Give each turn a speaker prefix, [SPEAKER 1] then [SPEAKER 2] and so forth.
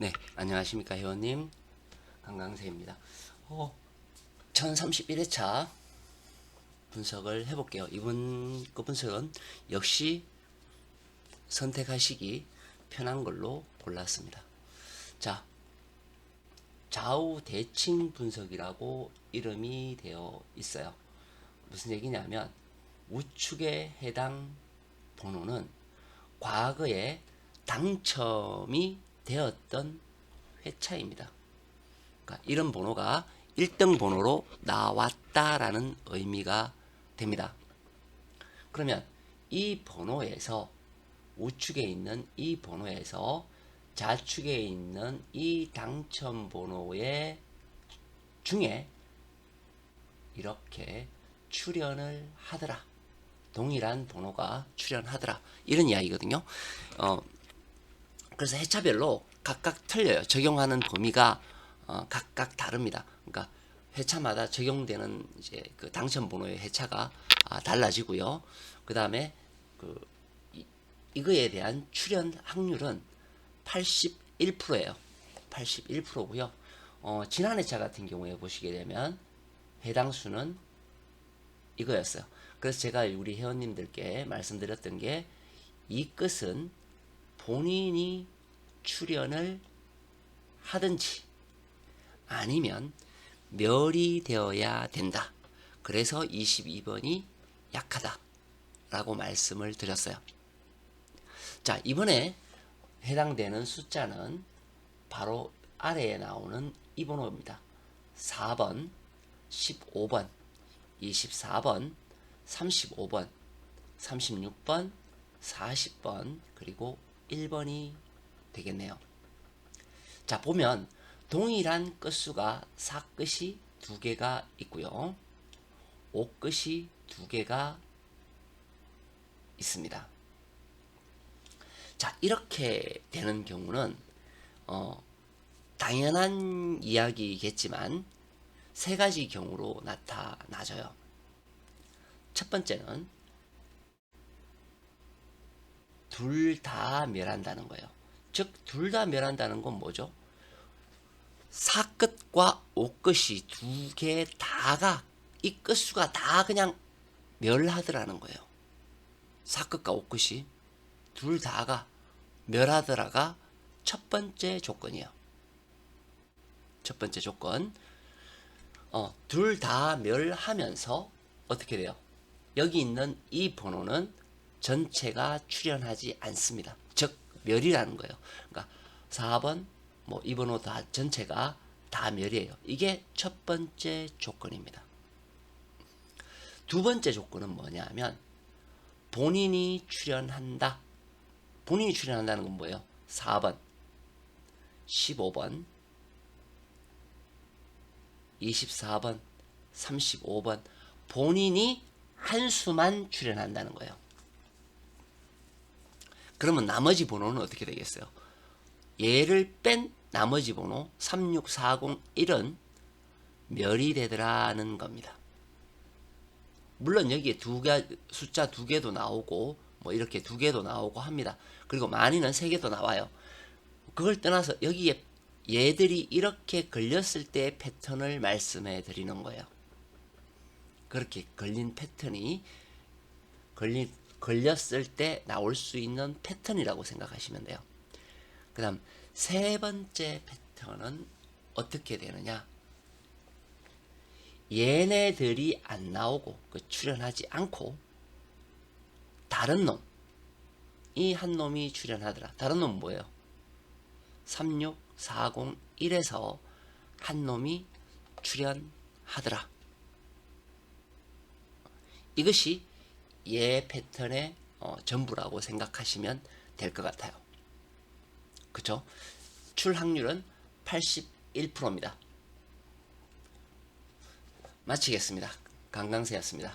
[SPEAKER 1] 네, 안녕하십니까 회원님 강강세입니다. 어, 1031회차 분석을 해볼게요. 이번 그 분석은 역시 선택하시기 편한 걸로 골랐습니다. 자, 좌우 대칭 분석이라고 이름이 되어 있어요. 무슨 얘기냐면 우측에 해당 번호는 과거에 당첨이 되었던 회차입니다. 그러니까 이런 번호가 1등 번호로 나왔다라는 의미가 됩니다. 그러면 이 번호에서 우측에 있는 이 번호에서 좌측에 있는 이 당첨 번호의 중에 이렇게 출연을 하더라. 동일한 번호가 출연하더라. 이런 이야기거든요. 어, 그래서 해차별로 각각 틀려요. 적용하는 범위가 어, 각각 다릅니다. 그러니까 회차마다 적용되는 이제 그 당첨 번호의 회차가 아, 달라지고요. 그 다음에 그 이, 이거에 대한 출연 확률은 81%예요. 81%고요. 어, 지난 회차 같은 경우에 보시게 되면 해당 수는 이거였어요. 그래서 제가 우리 회원님들께 말씀드렸던 게 이 끝은 본인이 출연을 하든지 아니면 멸이 되어야 된다. 그래서 22번이 약하다. 라고 말씀을 드렸어요. 자, 이번에 해당되는 숫자는 바로 아래에 나오는 이 번호입니다. 4번, 15번, 24번, 35번, 36번, 40번, 그리고 1번이 되겠네요. 자, 보면 동일한 끝수가 4끝이 두 개가 있고요. 5끝이 두 개가 있습니다. 자, 이렇게 되는 경우는 어, 당연한 이야기겠지만 세 가지 경우로 나타나져요. 첫 번째는 둘 다 멸한다는 거예요. 즉, 둘 다 멸한다는 건 뭐죠? 사끝과 오끝이 두 개 다가 이 끝수가 다 그냥 멸하더라는 거예요. 사끝과 오끝이 둘 다가 멸하더라가 첫 번째 조건이에요. 첫 번째 조건. 어, 둘 다 멸하면서 어떻게 돼요? 여기 있는 이 번호는 전체가 출현하지 않습니다. 즉 멸이라는 거예요. 그러니까 4번 뭐이 번호 다 전체가 다 멸이에요. 이게 첫 번째 조건입니다. 두 번째 조건은 뭐냐면 본인이 출연한다. 본인이 출연한다는 건 뭐예요? 4번, 15번, 24번, 35번 본인이 한 수만 출연한다는 거예요. 그러면 나머지 번호는 어떻게 되겠어요? 얘를 뺀 나머지 번호 36401은 멸이 되더라는 겁니다. 물론 여기에 두 개, 숫자 두 개도 나오고, 뭐 이렇게 두 개도 나오고 합니다. 그리고 많이는 세 개도 나와요. 그걸 떠나서 여기에 얘들이 이렇게 걸렸을 때의 패턴을 말씀해 드리는 거예요. 그렇게 걸린 패턴이 걸린, 걸렸을 때 나올 수 있는 패턴이라고 생각하시면 돼요. 그 다음, 세 번째 패턴은 어떻게 되느냐? 얘네들이 안 나오고, 그 출연하지 않고, 다른 놈, 이 한 놈이 출연하더라. 다른 놈은 뭐예요? 36401에서 한 놈이 출연하더라. 이것이 얘 패턴의 어, 전부라고 생각하시면 될 것 같아요. 그쵸? 출확률은 81%입니다. 마치겠습니다. 강강세였습니다.